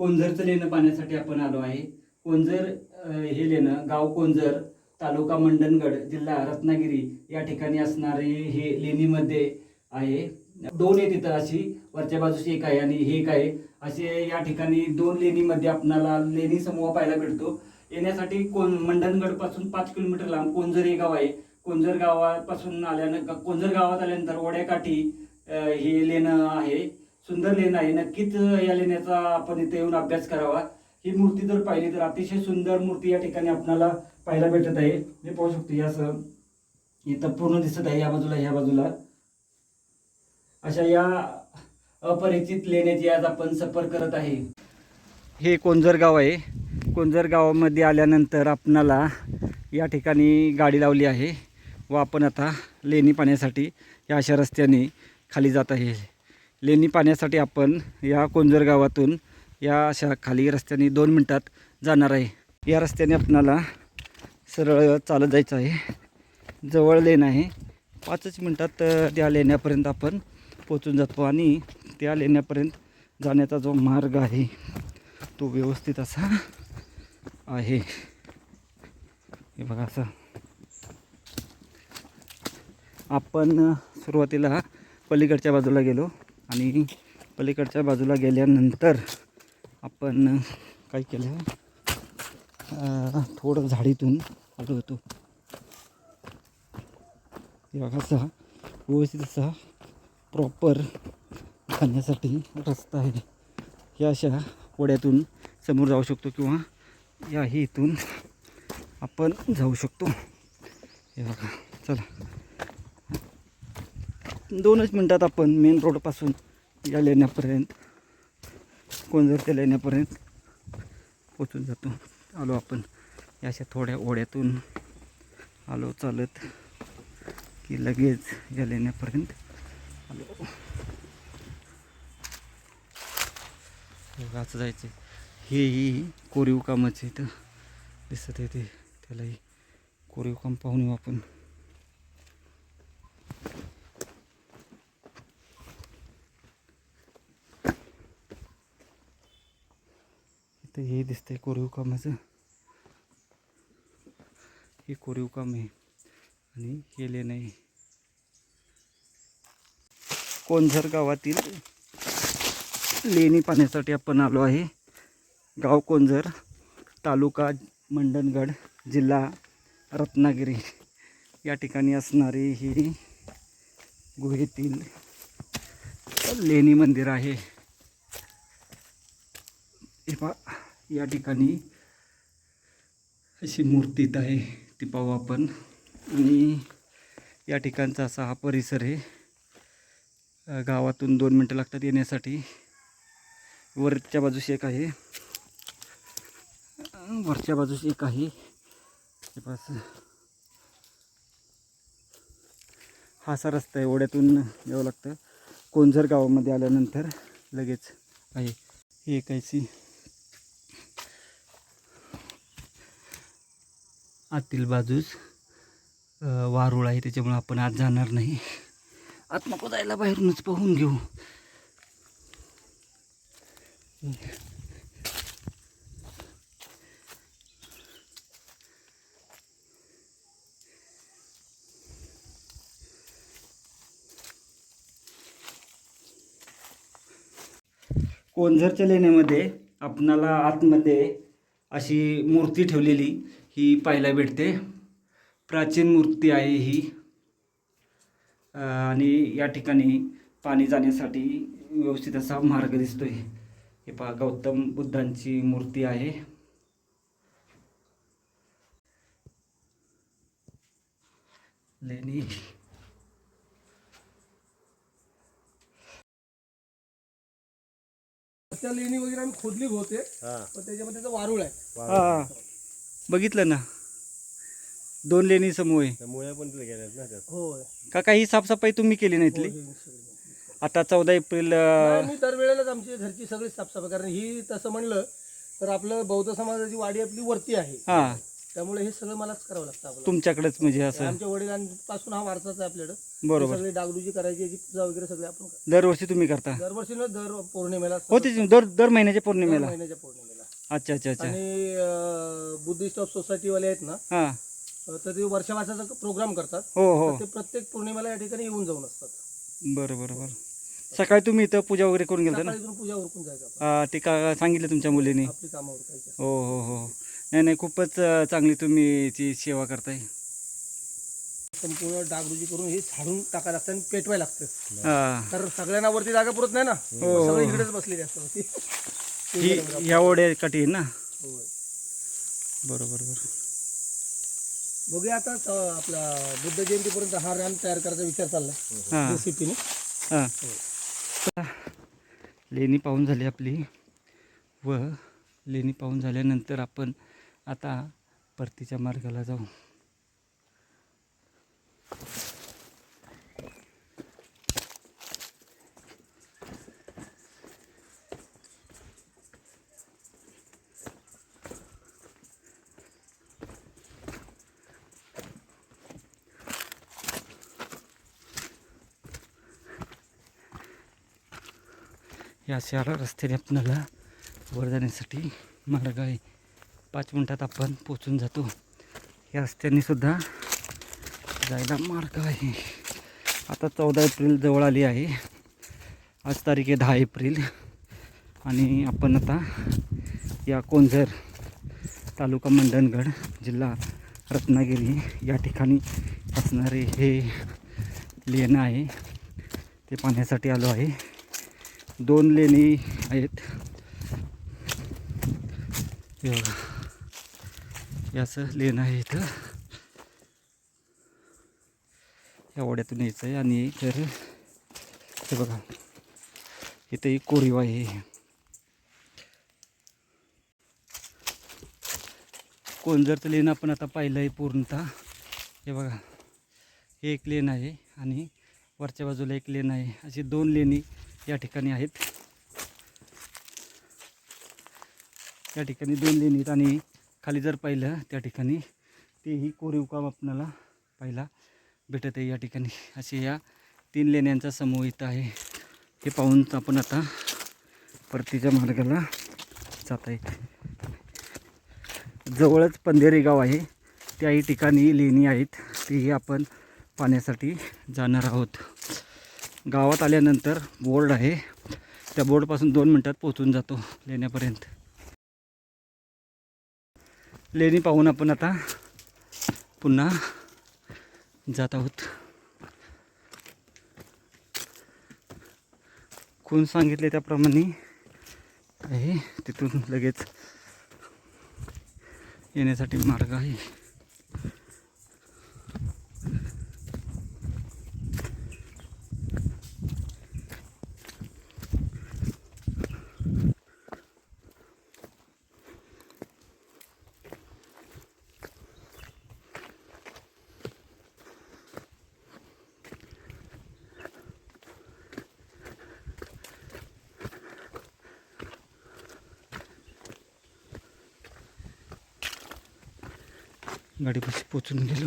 कोंझरचं लेणं पाहण्यासाठी आपण आलो आहे. कोंझर हे लेणं गाव कोंझर तालुका मंडणगड जिल्हा रत्नागिरी या ठिकाणी असणारे हे लेणीमध्ये आहे. दोन आहे तिथं अशी वरच्या बाजूची एक आहे आणि हे एक आहे. असे या ठिकाणी दोन लेणीमध्ये आपणाला लेणी समूह पाहायला भेटतो. येण्यासाठी कोण मंडणगडपासून पाच किलोमीटर लांब कोंझर हे गाव आहे. कोंझर गावापासून आल्यानं कोंझर गावात आल्यानंतर ओढ्याकाठी हे लेणं आहे. सुंदर लेण आहे. नक्कीच या लेण्याचा आपण इथे येऊन अभ्यास करावा. ही मूर्ती जर पाहिली तर अतिशय सुंदर मूर्ती या ठिकाणी आपल्याला पाहायला भेटत आहे. मी पाहू शकतो या असं इथं पूर्ण दिसत आहे या बाजूला ह्या बाजूला. अशा या अपरिचित लेण्याची आज आपण सफर करत आहे. हे कोंझर गाव आहे. कोंझर गावामध्ये आल्यानंतर आपणाला या ठिकाणी गाडी लावली आहे. व आपण आता लेणी पाण्यासाठी या अशा रस्त्याने खाली जात आहे. लेणी पाण्यासाठी आपण या कोंजर गावातून या अशा खाली रस्त्याने दोन मिनटात जाणार आहे. या रस्त्याने आपणाला सरळ चालत जायचं आहे. जवळ लेण आहे. पाचच मिनटात त्या लेण्यापर्यंत आपण पोचून जातो आणि त्या लेण्यापर्यंत जाण्याचा जो मार्ग आहे तो व्यवस्थित असा आहे. हे बघा असं. आपण सुरुवातीला पलीकडच्या बाजूला गेलो. आणि पलीकडच्या बाजूला गेल्यानंतर आपण काय केलं? थोडं झाडीतून आलो होतो असा व्यवस्थित असा प्रॉपर जाण्यासाठी रस्ता आहे. या अशा वड्यातून समोर जाऊ शकतो किंवा याही इथून आपण जाऊ शकतो. हे बघा. चला. दोनच मिनटात आपण मेन रोडपासून या लेण्यापर्यंत कोंजरच्या लेण्यापर्यंत पोचून जातो. आलो आपण. या अशा थोड्या ओढ्यातून आलो चालत की लगेच या लेण्यापर्यंत आलो. असं जायचं हेही कोरीव कामाचं इथं. दिसत आहे ते. त्यालाही कोरीव काम पाहून आपण. तर हे दिसतंय कोरीव कामाचं हे कोरीव काम आहे. आणि केले नाही कोंझर गावातील लेणी पाहण्यासाठी आपण आलो आहे. गाव कोंझर तालुका मंडणगड जिल्हा रत्नागिरी. या ठिकाणी असणारी ही गुहेतील लेणी मंदिर आहे. हे पहा. या ठिकाणी अशी मूर्ती आहे ती पाहू आपण. आणि या ठिकाणचा असा हा परिसर आहे. गावातून दोन मिनटं लागतात येण्यासाठी. वरच्या बाजूशी एक आहे. वरच्या बाजूशी एक आहे. हा असा. रस्ता आहे ओढ्यातून यावं लागतं. कोंझर गावामध्ये आल्यानंतर लगेच आहे. ही एक अशी आतील बाजूस वारूळ वारुळ आहे त्याच्यामुळे आपण आज जाणार नाही. आत नको जायला बाहेरूनच पाहून घेऊ. कोंझरच्या लेण्यामध्ये आपणाला आतमध्ये अशी मूर्ती ठेवलेली ही पाहायला भेटते. प्राचीन मूर्ती आहे ही. आणि या ठिकाणी पाणी जाण्यासाठी व्यवस्थित असा मार्ग दिसतोय. हे पहा गौतम बुद्धांची मूर्ती आहे. लेणी. त्या लेणी वगैरे आम्ही खोदली होते पण त्याच्यामध्ये त्याचं वारुळ आहे. हा. बघितलं ना. दोन लेणी समूह आहे. त्या मुळ्या पण तिथे गेल्यात ना त्यात. हो. का काही साफसफाई तुम्ही केली नाही इथली? आता चौदा एप्रिल अ, दरवेळेलाच आमची घरची सगळी साफसफाई कारण ही तसं म्हणलं तर आपलं बौद्ध समाजाची वाडी आपली वरती आहे. हा. त्यामुळे हे सगळं मलाच करावं लागतं आपल्याला तुमच्याकडेच म्हणजे असं. आमच्या वडिलांपासून हा वारसाच आहे आपल्याकडं. बरोबर. सगळी डागडुजी करायची याची पूजा वगैरे सगळे आपण. दरवर्षी तुम्ही करता? दरवर्षी ना दर पौर्णिमेला हो ते दर दर महिन्याच्या पौर्णिमेला? महिन्याच्या पौर्णिमेला. अच्छा अच्छा अच्छा. आणि अं, बुद्धिस्ट ऑफ सोसायटीवाले आहेत ना हां. अं, तर ते वर्षावासाचा प्रोग्राम करतात. हो हो. तर ते प्रत्येक पौर्णिमेला या ठिकाणी येऊन जाऊन असतात. बरं बरं बरं. सकाळी तुम्ही इथं पूजा वगैरे करून गेलता ना? सकाळी इथून पूजा उरकून जायचं आपण. हा, ते का सांगितलं तुमच्या मुलीने? आपली कामं उरकायची. हो हो हो. नाही नाही खूपच चांगली तुम्ही ती सेवा करताय. संपूर्ण डागडुजी करून हे झाडून टाकायला लागतं आणि पेटवायला लागतं. हा. तर सगळ्यांना वरती जागा पुरत नाही ना? हो. सगळे इकडेच बसलेले असतात. ही ह्या ओढ्या काठी ना? होय. बरोबर बरोबर. बघूया आता अं, आपला बुद्ध जयंतीपर्यंत हा रॅम तयार करायचा विचार चाललाय. हां. रेसिपीने हां. लेणी पाहून झाली आपली. व लेणी पाहून झाल्यानंतर आपण आता परतीच्या मार्गाला जाऊ. या शहरा रस्त्याने आपल्याला वर जाण्यासाठी मार्ग आहे. पाच मिनटात आपण पोचून जातो. या रस्त्याने सुद्धा जायला मार्ग आहे. आता चौदा एप्रिल जवळ आली आहे. आज तारीख आहे दहा एप्रिल. आणि आपण आता या कोंझर तालुका मंडणगड जिल्हा रत्नागिरी या ठिकाणी असणारे हे लेणं आहे. ते पाहण्यासाठी आलो आहे. दोन लेणी आहेत. याचं लेण आहे इथं. या ओढ्यातून यायचं आहे आणि तर हे बघा इथं एक कोरीव आहे. कोंजरचं लेण आपण आता पाहिलं आहे पूर्णतः. हे बघा हे एक लेन आहे आणि वरच्या बाजूला एक लेन आहे. अशी दोन लेणी या ठिकाणी आहेत. या ठिकाणी दोन लेणी आहेत आणि खाली जर पाहिलं त्या ठिकाणी तेही कोरीव काम आपणाला पाहायला भेटत आहे. या ठिकाणी असे या तीन लेण्यांचा समूह इथं आहे. हे पाहून आपण आता परतीच्या मार्गाला जात आहे. जवळच पंधेरी गाव आहे. त्याही ठिकाणी लेणी आहेत. तेही आपण पाण्यासाठी जाणार आहोत. गावात आल्यानंतर बोर्ड आहे. त्या बोर्डपासून दोन मिनटात पोहोचून जातो लेण्यापर्यंत. लेणी पाहून आपण आता. पुन्हा जात आहोत. कोण सांगितले त्याप्रमाणे आहे. तिथून लगेच येण्यासाठी मार्ग आहे. गाडीपाशी पोचून गेलो.